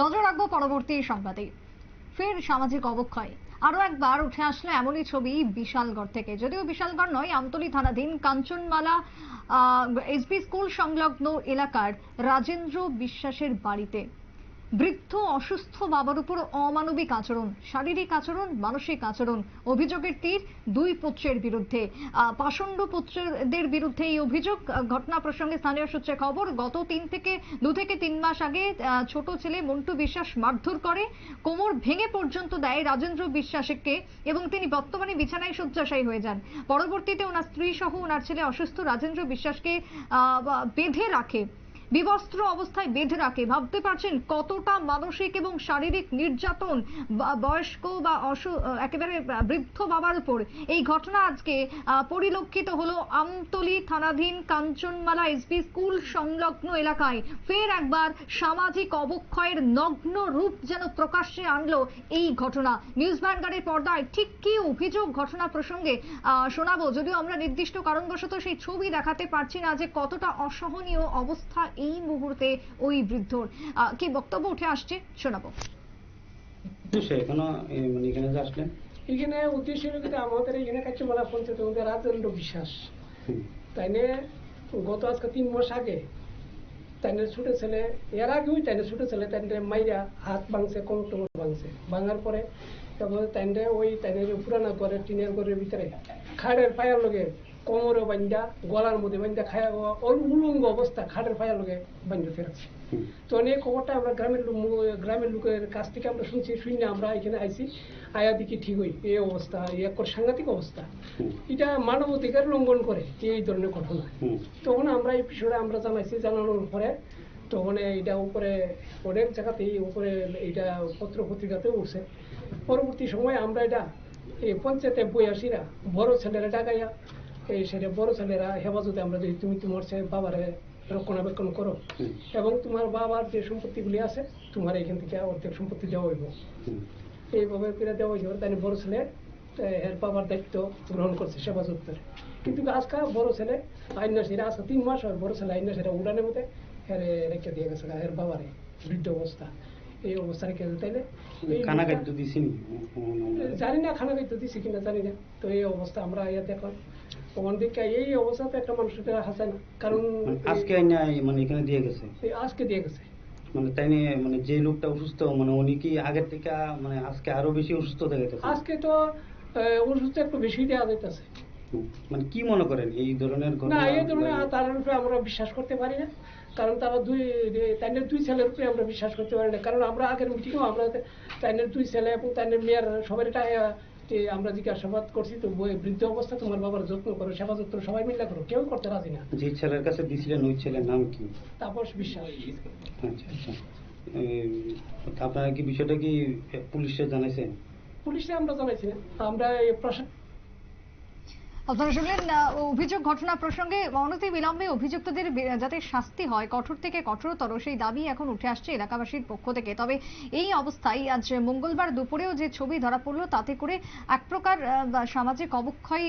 নজর রাখব পরবর্তী সংবাদে। ফের সামাজিক অবক্ষয়। আরও একবার উঠে আসলো এমনই ছবি বিশালগড় থেকে। যদিও বিশালগড় নয়, আমতলী থানাধীন কাঞ্চনমালা এসবি স্কুল সংলগ্ন এলাকার রাজেন্দ্র বিশ্বাসের বাড়িতে। বৃদ্ধ অসুস্থ বাবার উপর অমানবিক আচরণ, শারীরিক আচরণ, মানসিক আচরণ, অভিযোগের তীর দুই পুত্রের বিরুদ্ধে। পাষণ্ড পুত্রদের বিরুদ্ধে এই অভিযোগ ঘটনা প্রসঙ্গে স্থানীয় সূত্রে খবর, গত তিন থেকে, দু থেকে তিন মাস আগে ছোট ছেলে মন্টু বিশ্বাস মারধর করে, কোমর ভেঙে পর্যন্ত দেয় রাজেন্দ্র বিশ্বাসকে এবং তিনি বর্তমানে বিছানায় শয্যাশায়ী হয়ে যান। পরবর্তীতে ওনার স্ত্রী সহ ওনার ছেলে অসুস্থ রাজেন্দ্র বিশ্বাসকে বেঁধে রাখে। বিবস্ত্র অবস্থায় বেঁধে রাখে। ভাবতে পারছেন কতটা মানসিক এবং শারীরিক নির্যাতন বয়স্ক বা অসু- একেবারে বৃদ্ধ বাবার উপর। এই ঘটনা আজকে পরিলক্ষিত হলো আমতলি থানাধীন কাঞ্চনমালা এসবি স্কুল সংলগ্ন এলাকায়। ফের একবার সামাজিক অবক্ষয়ের নগ্ন রূপ যেন প্রকাশ্যে আনলো এই ঘটনা। নিউজ ভ্যানগার্ডের পর্দায় ঠিক কি অভিযোগ ঘটনা প্রসঙ্গে শোনাবো। যদিও আমরা নির্দিষ্ট কারণবশত সেই ছবি দেখাতে পারছি না যে কতটা অসহনীয় অবস্থা এই মুহূর্তে ওই বৃদ্ধর। কি বক্তব্য উঠে আসছে শোনাবো। মানে এখানে যে আসলেন। এখানে উদ্দেশ্য কিন্তু আমাদের এখানে কাছে পঞ্চায়েত রাজেন্দ্র বিশ্বাস তাই গত আজকে তিন মাস আগে তাই নিয়ে ছোট ছেলে এর আগেও ছোট ছেলে তাই মাইরা হাত ভাঙছে কোমর ভাঙছে। ভাঙার পরে তারপরে তাই নিয়ে ওই তাই নিয়ে পুরানো ঘরের টিনের ঘরের ভিতরে খাড়ের পায়ের লগে কোমরে বান্ধা গলার মধ্যে বান্ধা খায় উলঙ্গ অবস্থা খাড়ের পায়ের লগে বান্ধা ফেরাচ্ছে তো অনেক খবরটা আমরা গ্রামের লোক গ্রামের লোকের কাছ থেকে আমরা শুনছি শুনি আমরা এখানে আইছি। আয়া দেখি ঠিক হই এই অবস্থা এক করে সাংঘাতিক অবস্থা। এটা মানব অধিকার লঙ্ঘন করে এই ধরনের ঘটনা। তখন আমরা এই বিষয়টা আমরা জানাইছি জানানোর পরে তখন এটা উপরে অনেক জায়গাতেই উপরে এটা পত্র পত্রিকাতেও উঠছে। পরবর্তী সময় আমরা এটা এই পঞ্চায়েতে বই আসিরা বড় ছেলেরা ডাকাইয়া এই সেটা বড় ছেলেরা হেফাজতে আমরা যদি তুমি তোমার বাবারে রক্ষণাবেক্ষণ করো এবং তোমার বাবার যে সম্পত্তিগুলি আছে তোমার এখান থেকে অর্ধেক সম্পত্তি দেওয়া হইব। এইভাবে করে দেওয়া হইব তাই বড় ছেলে এর বাবার দায়িত্ব গ্রহণ করছে কিন্তু আজকা বড় ছেলে আইনা সেরা আজকে তিন মাস হয় বড় ছেলে আইনা সেরা উড়ানের মধ্যে রেখে দিয়ে গেছে এর বাবারে। বৃদ্ধ অবস্থা। এই অবস্থা রেখে তাইলে জানি না খানা খাইতে দিছি কিনা জানি না। তো এই অবস্থা আমরা ইয়াতে এখন ওখান থেকে এই অবস্থাতে একটা মানুষকে হাসে না। কারণ মানে আজকে আইনা মানে এখানে দিয়ে গেছে? আজকে দিয়ে গেছে। মানে তাই নিয়ে মানে যে লোকটা অসুস্থ মানে উনি কি আগের থেকে মানে আজকে আরও বেশি অসুস্থ থেকে আজকে তো আহ, একটু বেশি দেওয়া যাইতেছে। মানে কি মনে করেন এই ধরনের না এই ধরনের তার উপরে আমরা বিশ্বাস করতে পারি না। কারণ তারা দুই তাইনের দুই ছেলের উপরে আমরা বিশ্বাস করতে পারি না। কারণ আমরা আগের মিটিংও আমরা তাইনের দুই ছেলে এবং তাইনের মেয়ের আহ, যে আমরা জিজ্ঞাসাবাদ করছি তো বৃদ্ধ অবস্থা তোমার বাবার যত্ন করো সেবা যত্ন সবাই মিলে করো কেউ করতে রাজি না। যে ছেলের কাছে দিছিলেন ওই ছেলের নাম কি? তাপস বিশ্বাস। আচ্ছা আচ্ছা। আপনারা কি বিষয়টা কি পুলিশে জানাইছেন? পুলিশে আমরা জানাইছি। আমরা এই প্রশাসন আপনারা শুনলেন অভিযোগ ঘটনা প্রসঙ্গে অনতি বিলম্বে অভিযুক্তদের যাতে শাস্তি হয়, কঠোর থেকে কঠোরতর সেই দাবি এখন উঠে আসছে এলাকাবাসীর পক্ষ থেকে। তবে এই অবস্থায় আজ মঙ্গলবার দুপুরেও যে ছবি ধরা পড়ল, তাতে করে এক প্রকার সামাজিক অবক্ষয়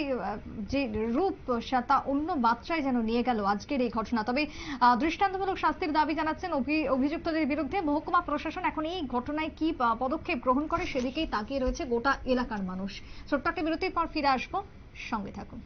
যে রূপ তা অন্য মাত্রায় যেন নিয়ে গেল আজকের এই ঘটনা। তবে দৃষ্টান্তমূলক শাস্তির দাবি জানাচ্ছেন অভি- অভিযুক্তদের বিরুদ্ধে মহকুমা প্রশাসন। এখন এই ঘটনায় কি পদক্ষেপ গ্রহণ করে সেদিকেই তাকিয়ে রয়েছে গোটা এলাকার মানুষ। ছোট্ট একটা বিরতির পর ফিরে আসব। সঙ্গে থাকুন।